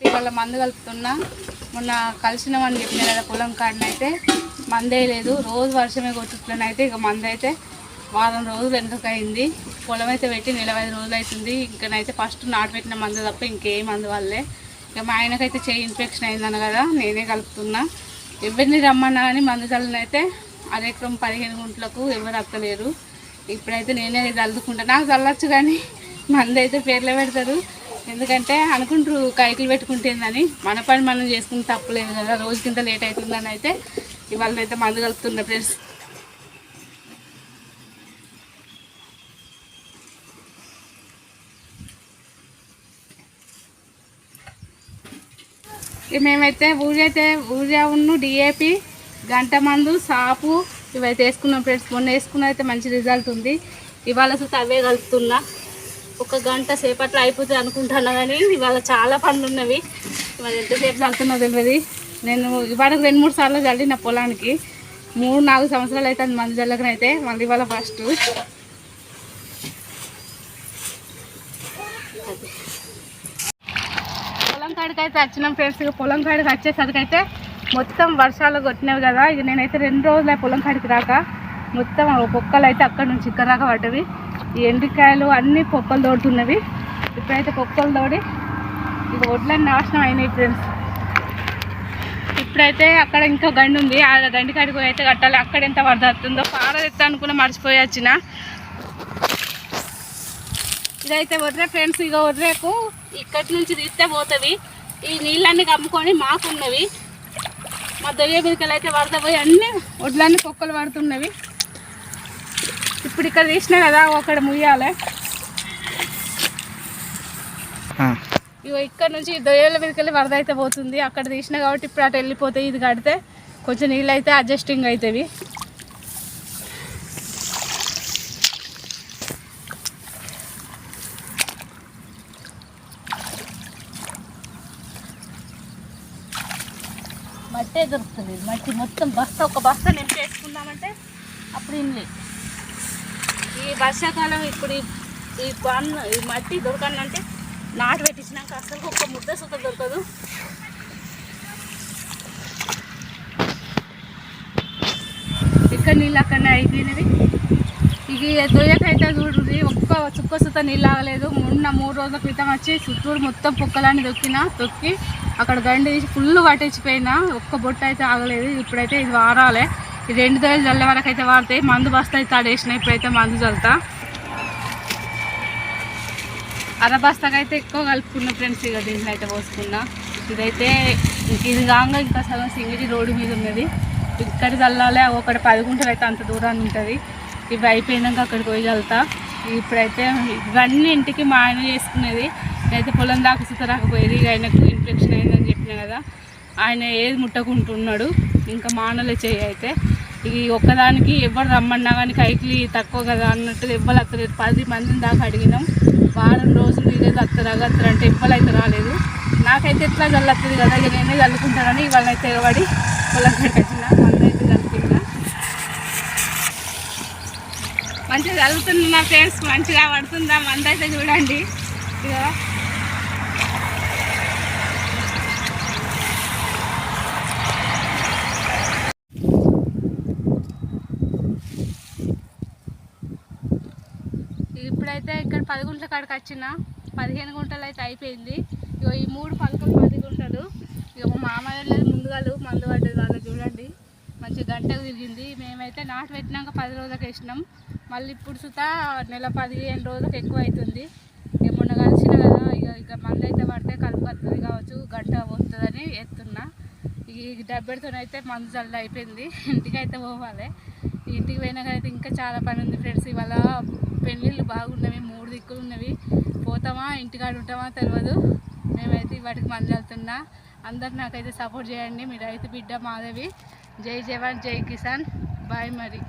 ఇవాళ మందు కలుపుతున్నా. మొన్న కలిసినామని చెప్పిన కదా పొలం కాడనైతే. మందే లేదు. రోజు వర్షమే కొట్టుట్లనైతే ఇక మందు అయితే వారం రోజులు ఎందుకయింది పొలం అయితే పెట్టి నలభై ఐదు రోజులు అవుతుంది ఇంకనైతే ఫస్ట్ నాటు పెట్టిన మందు తప్ప ఇంకేం మందు వల్లే. ఇక మా ఆయనకైతే చేయి ఇన్ఫెక్షన్ అయిందన్న కదా నేనే కలుపుతున్నా. ఎవరిని రమ్మన్నా కానీ మందు చల్లనైతే అరెకరం పదిహేను గుంట్లకు ఎవరు అత్తలేరు ఇప్పుడైతే నేనే చల్లుకుంటా నాకు చల్లొచ్చు కానీ మందు అయితే పేర్లే పెడతారు. ఎందుకంటే అనుకుంటారు కైకులు పెట్టుకుంటుందని మన పని మనం చేసుకుని తప్పలేదు కదా రోజు కింద లేట్ అవుతుందని అయితే ఇవాళ అయితే మందు కలుపుతున్న ఫ్రెండ్స్. మేమైతే మేమైతే అయితే ఊరియా ఉన్ను డిఏపి గంట మందు సాపు ఇవైతే వేసుకున్నాం ఫ్రెండ్స్. మొన్న వేసుకున్న అయితే మంచి రిజల్ట్ ఉంది. ఇవాళ అసలు అవే కలుపుతున్నా. ఒక గంట సేపట్లో అయిపోతుంది అనుకుంటున్నా కానీ ఇవాళ చాలా పనులు ఉన్నవి ఇవాళ ఎంతసేపు చల్లుతున్నా తెలియదు నేను ఇవాళ రెండు మూడు సార్లు చల్లి నా పొలానికి. మూడు నాలుగు సంవత్సరాలు అయితే మంది చల్లకనైతే మళ్ళీ ఇవాళ ఫస్ట్. పొలం కాడికి అయితే వచ్చినాం ఫ్రెండ్స్. ఇక పొలం కాడికి వచ్చేసరికి అయితే మొత్తం వర్షాలు కొట్టినవి కదా. ఇక నేనైతే రెండు రోజులు పొలం కాడికి రాక మొత్తం ఒక్కొక్కలు అయితే అక్కడ నుంచి ఇక్కడ దాకా పడ్డవి. ఈ ఎండికాయలు అన్నీ పొక్కలు తోడుతున్నవి. ఇప్పుడైతే పొక్కలు తోడి ఇక వడ్లన్నీ నాశనం అయినాయి ఫ్రెండ్స్. ఇప్పుడైతే అక్కడ ఇంకో గండి ఉంది. ఆ గండి కాడికి పోయి అయితే కట్టాలి. అక్కడ ఎంత పడుతుందో పార అనుకున్న మర్చిపోయి వచ్చిన. ఇదైతే వదిలే ఫ్రెండ్స్. ఇక వదిలేకు ఇక్కడి నుంచి తీస్తే పోతుంది ఈ నీళ్ళన్నీ కమ్ముకొని మాకున్నవి. మా దొయ్య బిరికలు అయితే వరద పోయి అన్నీ వడ్లన్నీ కుక్కలు పడుతున్నవి. ఇప్పుడు ఇక్కడ తీసినా కదా ఒకటి ముయ్యాలి. ఇగో ఇక్కడ నుంచి దొయ్యల మీదకి వరద అయితే పోతుంది. అక్కడ తీసినా కాబట్టి ఇప్పుడు అటు వెళ్ళిపోతాయి ఇది కడితే కొంచెం నీళ్ళు అయితే అడ్జస్టింగ్ అవుతాయి మట్టే దొరుకుతుంది మట్టి మొత్తం బస్తా ఒక బస్తా నింపి వేసుకుందామంటే అప్పుడు ఇన్ని ఈ వర్షాకాలం ఇప్పుడు ఈ- పన్ను ఈ మట్టి దొరకాలంటే నాటు పెట్టించినాక అసలు ఒక్క ముద్ద సుత దొరకదు. ఇక్కడ నీళ్ళు అక్కడనే అయిపోయినవి. ఇక దొయ్యకైతే చూడండి ఒక్క చుక్క సుత నీళ్ళు ఆగలేదు. మొన్న మూడు రోజుల క్రితం వచ్చి చుట్టూరు మొత్తం పొక్కలన్నీ దొక్కిన తొక్కి అక్కడ గండి ఫుల్ పట్టించిపోయినా ఒక్క బొట్టు అయితే ఆగలేదు. ఇప్పుడైతే ఇది వారాలే. ఈ రెండు దొయ్యలు చల్లే వరకు అయితే వాడతాయి. మందు బస్తా అయితే ఆడేసిన ఇప్పుడైతే మందు చల్లుతా. అరబస్తాకి అయితే ఎక్కువ కలుపుకున్న ఫ్రెండ్స్ ఇక దీంట్లో అయితే పోసుకున్నా. ఇదైతే ఇది కాగా ఇంకా సగం సింగిడి రోడ్డు మీద ఉన్నది. ఇక్కడ చల్లాలి ఒకటి పది గుంటలు అయితే అంత దూరాన్ని ఉంటుంది. ఇవి అయిపోయినాక అక్కడికి పోయి చల్లుతా. ఇప్పుడైతే ఇవన్నీ ఇంటికి మా ఆయన చేసుకునేది. నేనైతే పొలం దాకా సుతరాకపోయేది ఇక ఆయనకు ఇన్ఫెక్షన్ అయిందని చెప్పిన కదా. ఆయన ఏది ముట్టకుంటున్నాడు. ఇంకా మానలే చేయి అయితే. ఈ ఒక్కదానికి ఎవరు రమ్మన్నా కానీ కైకిలి తక్కువ కదా అన్నట్టు ఎవ్వరు అత్తలేదు. పది మందిని దాకా అడిగినాం. వారం రోజులు లేదు అత్తరు అగత్తరు అంటే ఎవ్వరైతే రాలేదు. నాకైతే ఎట్లా చల్లత్తది కదా ఇక నేనే చల్లుకుంటానని ఇవాళ అయితే ఎగబడి పొలం కాడికి వచ్చిన. చల్లుకుంటా మంచిగా చల్లుతుంది నా ఫ్రెండ్స్ మంచిగా పడుతుందా మందైతే చూడండి. ఇక ఇప్పుడైతే ఇక్కడ పది గుంటల కాడికి వచ్చిన పదిహేను గుంటలు అయితే అయిపోయింది. ఇగో ఈ మూడు పలకలు పది గుంటలు. ఇక మా మామయ్య లేదు ముందుగాలు మందు పడ్డది వాళ్ళకి చూడండి. మంచి గంటకు తిరిగింది. మేమైతే నాటు పెట్టినాక పది రోజులకు వేసినాం. మళ్ళీ ఇప్పుడు సుత నెల పదిహేను రోజులకు ఎక్కువ అవుతుంది. ఇక మొన్న కలిసిన కదా ఇక ఇక మందు అయితే పడితే కలుపు వస్తుంది కావచ్చు గంట వస్తుందని ఎత్తున్నా. ఈ డబ్బెడితోనైతే మందు జల్లు అయిపోయింది. ఇంటికి అయితే పోవాలి. ఇంటికి పోయినాక అయితే ఇంకా చాలా పని ఉంది ఫ్రెండ్స్. ఇవాళ పెళ్ళిళ్ళు బాగున్నవి మూడు దిక్కులు ఉన్నవి. పోతామా ఇంటికాడ ఉంటామా తెలియదు మేమైతే వాటికి మందలుతున్నా వెళ్తున్నా అందరు నాకైతే సపోర్ట్ చేయండి. మీ రైతు బిడ్డ మాధవి. జై జవాన్ జై కిసాన్. బాయ్ మరి.